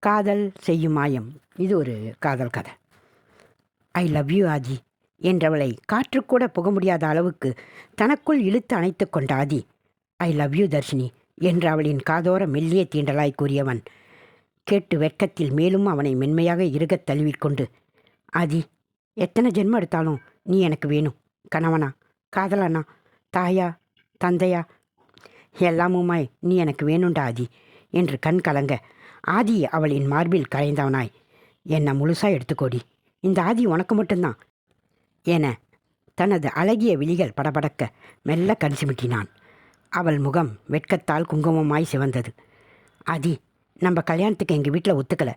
காதல் செய்யும் மாயம் இது ஒரு காதல் கதை. ஐ லவ் யூ ஆதி என்றவளை காற்றுக்கூட புக முடியாத அளவுக்கு தனக்குள் இழுத்து அணைத்து கொண்ட Aadhi I love you Dharshini என்று அவளின் காதோர மெல்லிய தீண்டலாய் கூறியவன் கேட்டு வெட்கத்தில் மேலும் அவனை மென்மையாக இருகத் தழுவிக்கொண்டு ஆதி எத்தனை ஜென்மம் எடுத்தாலும் நீ எனக்கு வேணும். கணவனா காதலனா தாயா தந்தையா எல்லாமுமாய் நீ எனக்கு வேணுண்டா ஆதி என்று கண் கலங்க ஆதி அவளின் மார்பில் கரைந்தவனாய் என்னை முழுசாக எடுத்துக்கோடி. இந்த ஆதி உனக்கு மட்டும்தான். என தனது அழகிய விழிகள் படபடக்க மெல்ல கண் சிமிட்டினான் அவள் முகம் வெட்கத்தால் குங்குமமாய் சிவந்தது. ஆதி நம்ம கல்யாணத்துக்கு எங்கள் வீட்டில் ஒத்துக்கலை.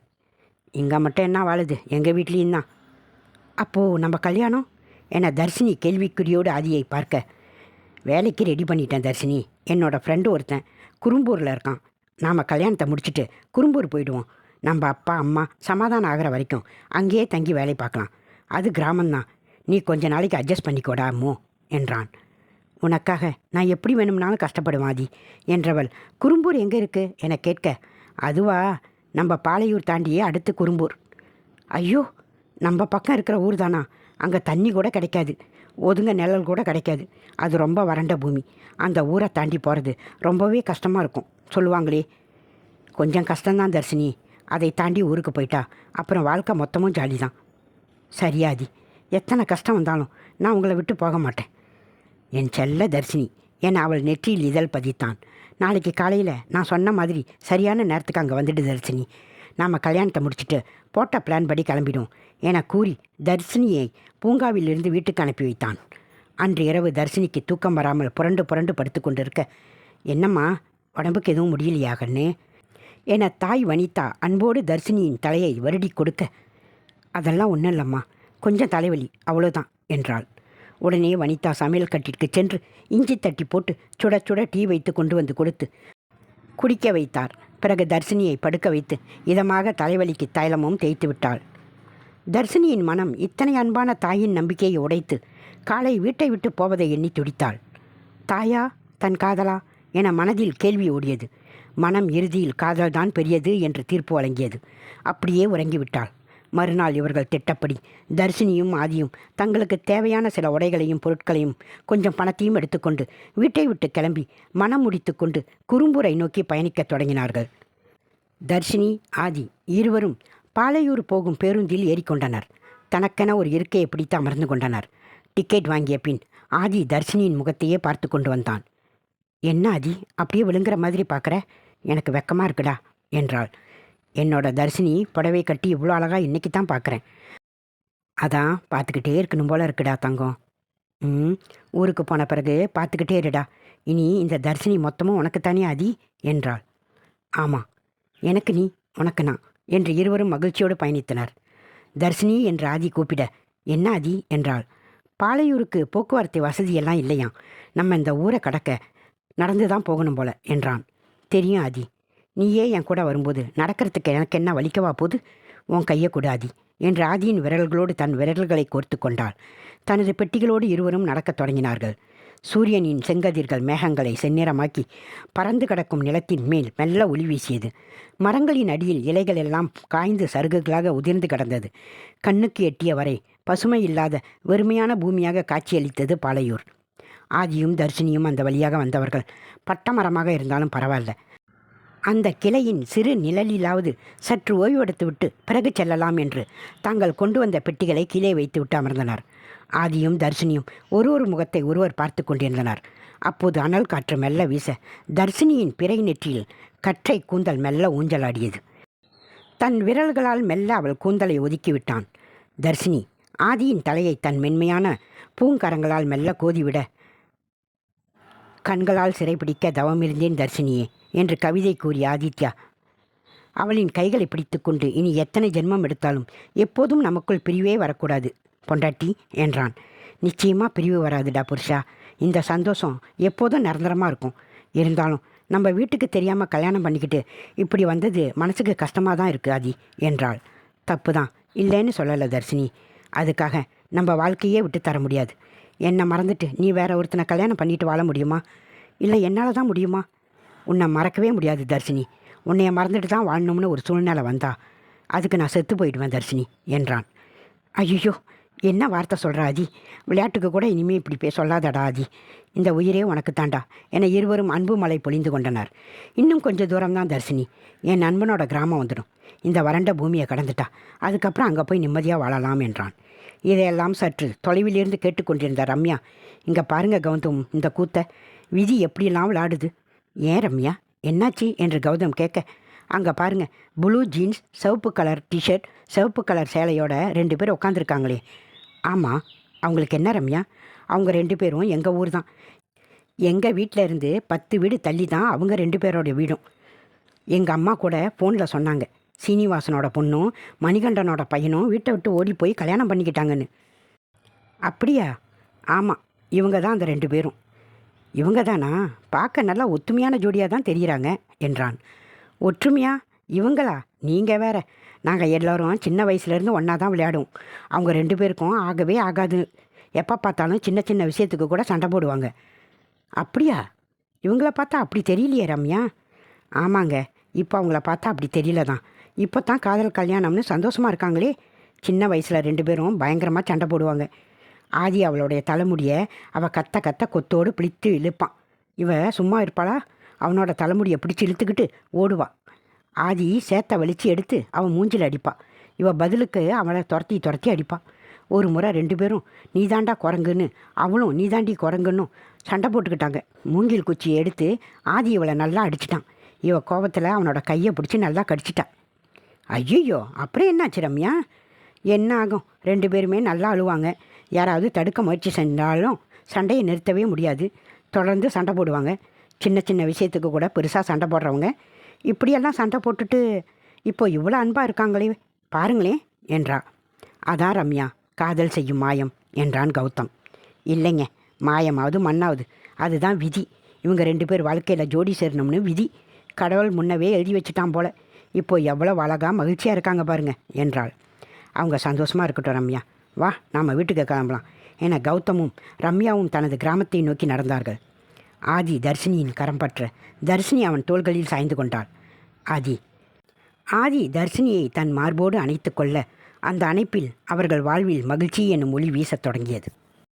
இங்கே மட்டும் என்ன வாழுது? எங்கள் வீட்லேயும் தான். அப்போது நம்ம கல்யாணம்? என தர்ஷினி கேள்விக்குறியோடு ஆதியை பார்க்க. வேலைக்கு ரெடி பண்ணிட்டேன் தர்ஷினி. என்னோடய ஃப்ரெண்டு ஒருத்தன் குறும்பூரில் இருக்கான். நாம் கல்யாணத்தை முடிச்சுட்டு குறும்பூர் போயிடுவோம். நம்ம அப்பா அம்மா சமாதானம் ஆகிற வரைக்கும் அங்கேயே தங்கி வேலை பார்க்கலாம். அது கிராமம்தான். நீ கொஞ்ச நாளைக்கு அட்ஜஸ்ட் பண்ணிக்கோடா அம்மோ என்றான். உனக்காக நான் எப்படி வேணும்னாலும் கஷ்டப்படுவேன் ஆதி என்றவள். குறும்பூர் எங்கே இருக்குது என கேட்க அதுவா நம்ம பாலையூர் தாண்டியே அடுத்து குறும்பூர். ஐயோ நம்ம பக்கம் இருக்கிற ஊர் தானா அங்கே தண்ணி கூட கிடைக்காது. ஒதுங்க நிழல் கூட கிடைக்காது. அது ரொம்ப வறண்ட பூமி. அந்த ஊரை தாண்டி போகிறது ரொம்பவே கஷ்டமாக இருக்கும். சொல்லுவாங்களே கொஞ்சம் கஷ்டம்தான் தர்ஷினி அதை தாண்டி ஊருக்கு போயிட்டா அப்புறம் வாழ்க்கை மொத்தமும் ஜாலி தான் சரியாதி. எத்தனை கஷ்டம் வந்தாலும் நான் உங்களை விட்டு போக மாட்டேன். என் செல்ல தர்ஷினி என் அவள் நெற்றியில் இதழ் பதித்தான். நாளைக்கு காலையில் நான் சொன்ன மாதிரி சரியான நேரத்துக்கு அங்கே வந்துட்டு தர்ஷினி நாம் கல்யாணத்தை முடிச்சுட்டு போட்ட பிளான் படி கிளம்பிடும். என கூறி தர்ஷினியை பூங்காவிலிருந்து வீட்டுக்கு அனுப்பி வைத்தான். அன்று இரவு தர்ஷினிக்கு தூக்கம் வராமல் புரண்டு புரண்டு படுத்து கொண்டிருக்க என்னம்மா உடம்புக்கு எதுவும் முடியலையா கண்ணு? என தாய் வனிதா அன்போடு தர்ஷினியின் தலையை வருடி கொடுக்க அதெல்லாம் ஒன்றும் இல்லைம்மா கொஞ்சம் தலைவலி அவ்வளோதான் என்றாள். உடனே வனிதா சமையல் கட்டிற்கு சென்று இஞ்சி தட்டி போட்டு சுட சுட டீ வைத்து கொண்டு வந்து கொடுத்து குடிக்க வைத்தார். பிறகு தர்ஷினியை படுக்க வைத்து இதமாக தலைவலிக்கு தைலமும் தேய்த்து விட்டாள். தர்ஷினியின் மனம் இத்தனை அன்பான தாயின் நம்பிக்கையை உடைத்து காலை வீட்டை விட்டு போவதை எண்ணி துடித்தாள். தாயா தன் காதலா? என மனதில் கேள்வி ஓடியது. மனம் இறுதியில் காதல்தான் பெரியது என்று தீர்ப்பு வழங்கியது. அப்படியே உறங்கிவிட்டாள். மறுநாள் இவர்கள் திட்டப்படி தர்ஷினியும் ஆதியும் தங்களுக்கு தேவையான சில உடைகளையும் பொருட்களையும் கொஞ்சம் பணத்தையும் எடுத்துக்கொண்டு வீட்டை விட்டு கிளம்பி மனம் முடித்துக்கொண்டு குறும்பூரை நோக்கி பயணிக்கத் தொடங்கினார்கள். தர்ஷினி ஆதி இருவரும் பாலையூர் போகும் பேருந்தில் ஏறிக்கொண்டனர். தனக்கென ஒரு இருக்கையை பிடித்து அமர்ந்து கொண்டனர். டிக்கெட் வாங்கிய பின் ஆதி தர்ஷினியின் முகத்தையே பார்த்து கொண்டு வந்தான். என்ன ஆதி அப்படியே விழுங்குற மாதிரி பார்க்குற? எனக்கு வெக்கமாக இருக்குடா என்றாள். என்னோட தர்ஷினி புடவை கட்டி இவ்வளோ அழகாக இன்றைக்கி தான் பார்க்குறேன் அதான் பார்த்துக்கிட்டே இருக்கணும் போல இருக்குடா தங்கம். ம் ஊருக்கு போன பிறகு பார்த்துக்கிட்டே இருடா. இனி இந்த தர்ஷினி மொத்தமும் உனக்கு தானே ஆதி என்றாள். ஆமாம் எனக்கு நீ உனக்கு நான் என்று இருவரும் மகிழ்ச்சியோடு பயணித்தனர். தர்ஷினி என்று ஆதி கூப்பிட என்ன ஆதி? என்றாள். பாலையூருக்கு போக்குவரத்து வசதியெல்லாம் இல்லையாம். நம்ம இந்த ஊரை கடக்க நடந்து தான் போகணும் போல என்றான். தெரியும் ஆதி. நீயே என் கூட வரும்போது நடக்கிறதுக்கு எனக்கு என்ன வலிக்கவா போது? உன் கையை கூடாதி என்று ஆதியின் விரல்களோடு தன் விரல்களை கோர்த்து கொண்டாள். தனது பெட்டிகளோடு இருவரும் நடக்கத் தொடங்கினார்கள். சூரியனின் செங்கதிர்கள் மேகங்களை செந்நிறமாக்கி பறந்து கிடக்கும் நிலத்தின் மேல் மெல்ல ஒளி வீசியது. மரங்களின் அடியில் இலைகள் எல்லாம் காய்ந்து சருகுகளாக உதிர்ந்து கிடந்தது. கண்ணுக்கு எட்டிய வரை பசுமை இல்லாத வெறுமையான பூமியாக காட்சியளித்தது பாலையூர். ஆதியும் தர்ஷினியும் அந்த வழியாக வந்தவர்கள். பட்டமரமாக இருந்தாலும் பரவாயில்ல. அந்த கிளையின் சிறு நிழலிலாவது சற்று ஓய்வெடுத்துவிட்டு பிறகு செல்லலாம் என்று தாங்கள் கொண்டு வந்த பெட்டிகளை கீழே வைத்துவிட்டு அமர்ந்தனர். ஆதியும் தர்ஷினியும் ஒரு ஒரு முகத்தை ஒருவர் பார்த்து கொண்டிருந்தனர். அப்போது அனல் காற்று மெல்ல வீச தர்ஷினியின் பிறை நெற்றியில் கற்றை கூந்தல் மெல்ல ஊஞ்சலாடியது. தன் விரல்களால் மெல்ல அவள் கூந்தலை ஒதுக்கிவிட்டான் தர்ஷினி ஆதியின் தலையை தன் மென்மையான பூங்கரங்களால் மெல்ல கோதிவிட கண்களால் சிறைபிடிக்க தவமிருந்தேன் தர்ஷினியே. என்று கவிதை கூறிய ஆதித்யா. அவளின் கைகளை பிடித்துக்கொண்டு இனி எத்தனை ஜென்மம் எடுத்தாலும் எப்போதும் நமக்குள் பிரிவே வரக்கூடாது பொண்டாட்டி என்றான். நிச்சயமாக பிரிவு வராதுடா புருஷா. இந்த சந்தோஷம் எப்போதும் நிரந்தரமாக இருக்கும். இருந்தாலும் நம்ம வீட்டுக்கு தெரியாமல் கல்யாணம் பண்ணிக்கிட்டு இப்படி வந்தது மனசுக்கு கஷ்டமாக தான் இருக்குது ஆதி என்றாள். தப்பு தான் இல்லைன்னு சொல்லலை தர்ஷினி. அதுக்காக நம்ம வாழ்க்கையே விட்டு தர முடியாது. என்னை மறந்துட்டு நீ வேற ஒருத்தனை கல்யாணம் பண்ணிட்டு வாழ முடியுமா? இல்லை என்னால் தான் முடியுமா? உன்னை மறக்கவே முடியாது தர்ஷினி. உன்னைய மறந்துட்டு தான் வாழணும்னு ஒரு சூழ்நிலை வந்தா. அதுக்கு நான் செத்து போயிடுவேன் தர்ஷினி என்றான். ஐயோ என்ன வார்த்தை சொல்கிற ஆதி? விளையாட்டுக்கு கூட இனிமேல் இப்படி பே சொல்லாதடா ஆதி. இந்த உயிரே உனக்கு தாண்டா என இருவரும் அன்பு மலை பொழிந்து கொண்டனர். இன்னும் கொஞ்சம் தூரம்தான் தர்ஷினி. என் நண்பனோட கிராமம் வந்துடும். இந்த வறண்ட பூமியை கடந்துட்டா. அதுக்கப்புறம் அங்கே போய் நிம்மதியாக வாழலாம் என்றான். இதையெல்லாம் சற்று தொலைவிலிருந்து கேட்டுக்கொண்டிருந்த ரம்யா இங்கே பாருங்க கௌதம் இந்த கூத்தை. விதி எப்படியெல்லாம் விளையாடுது? ஏன் ரம்யா? என்னாச்சு என்று கௌதம் கேட்க அங்கே பாருங்க ப்ளூ ஜீன்ஸ் சிவப்பு கலர் டிஷர்ட் சிவப்பு கலர் சேலையோட ரெண்டு பேர் உட்காந்துருக்காங்களே ஆமாம் அவங்களுக்கு என்ன ரம்யா? அவங்க ரெண்டு பேரும் எங்கள் ஊர் தான். எங்கள் வீட்டில் இருந்து பத்து வீடு தள்ளி தான் அவங்க ரெண்டு பேரோட வீடும். எங்கள் அம்மா கூட ஃபோனில் சொன்னாங்க. சீனிவாசனோட பொண்ணும் மணிகண்டனோட பையனும் வீட்டை விட்டு ஓடி போய் கல்யாணம் பண்ணிக்கிட்டாங்கன்னு. அப்படியா? ஆமாம் இவங்க தான் அந்த ரெண்டு பேரும். இவங்க தானா பார்க்க நல்லா ஒத்துமையான ஜோடியாக தான் தெரிகிறாங்க என்றான். ஒற்றுமையா? இவங்களா? நீங்கள் வேற. நாங்கள் எல்லோரும் சின்ன வயசுலேருந்து ஒன்றா தான் விளையாடுவோம். அவங்க ரெண்டு பேருக்கும் ஆகவே ஆகாது. எப்போ பார்த்தாலும் சின்ன சின்ன விஷயத்துக்கு கூட சண்டை போடுவாங்க. அப்படியா? இவங்கள பார்த்தா அப்படி தெரியலையே ரம்யா. ஆமாங்க. இப்போ அவங்கள பார்த்தா அப்படி தெரியல தான். இப்போ தான் காதல் கல்யாணம்னு சந்தோஷமாக இருக்காங்களே. சின்ன வயசில் ரெண்டு பேரும் பயங்கரமாக சண்டை போடுவாங்க. ஆதி அவளுடைய தலைமுடியை அவள் கத்த கத்த கொத்தோடு பிடித்து இழுப்பான் இவ சும்மா இருப்பாளா? அவனோட தலைமுடியை பிடிச்சி இழுத்துக்கிட்டு ஓடுவா. ஆதி சேத்தை வலிச்சு எடுத்து அவன் மூஞ்சில் அடிப்பாள் இவள் பதிலுக்கு அவளை துரத்தி துரத்தி அடிப்பாள் ஒரு முறை ரெண்டு பேரும் நீதாண்டா குரங்குன்னு அவளும் நீதாண்டி குரங்குன்னும் சண்டை போட்டுக்கிட்டாங்க. மூங்கில் குச்சியை எடுத்து ஆதி இவளை நல்லா அடிச்சிட்டான். இவ கோபத்தில் அவனோட கையை பிடிச்சி நல்லா கடிச்சிட்டான் ஐயோ அப்புறம் என்னாச்சு ரம்யா? என்ன ஆகும்? ரெண்டு பேருமே நல்லா அழுவாங்க. யாராவது தடுக்க முயற்சி செஞ்சாலும் சண்டையை நிறுத்தவே முடியாது. தொடர்ந்து சண்டை போடுவாங்க. சின்ன சின்ன விஷயத்துக்கு கூட பெருசாக சண்டை போடுறவங்க. இப்படியெல்லாம் சண்டை போட்டுட்டு இப்போ இவ்வளோ அன்பாக இருக்காங்களே பாருங்களேன் என்றா. அதான் ரம்யா காதல் செய்யும் மாயம் என்றான் கௌதம். இல்லைங்க மாயமாவது மண்ணாவது. அதுதான் விதி. இவங்க ரெண்டு பேர் வாழ்க்கையில் ஜோடி சேரணும்னு விதி. கடவுள் முன்னவே எழுதி வச்சுட்டான் போல. இப்போ எவ்வளோ அழகா மகிழ்ச்சியாக இருக்காங்க பாருங்க என்றாள். அவங்க சந்தோஷமாக இருக்கட்டும் ரம்யா. வா நாம் வீட்டுக்கு கிளம்பலாம். என கௌதமும் ரம்யாவும் தனது கிராமத்தை நோக்கி நடந்தார்கள். ஆதி தர்ஷினியின் கரம் பற்ற. தர்ஷினி அவன் தோள்களில் சாய்ந்து கொண்டாள். ஆதி. ஆதி தர்ஷினியை தன் மார்போடு அணைத்து கொள்ள அந்த அணைப்பில் அவர்கள் வாழ்வில் மகிழ்ச்சி என்னும் ஒளி வீசத் தொடங்கியது.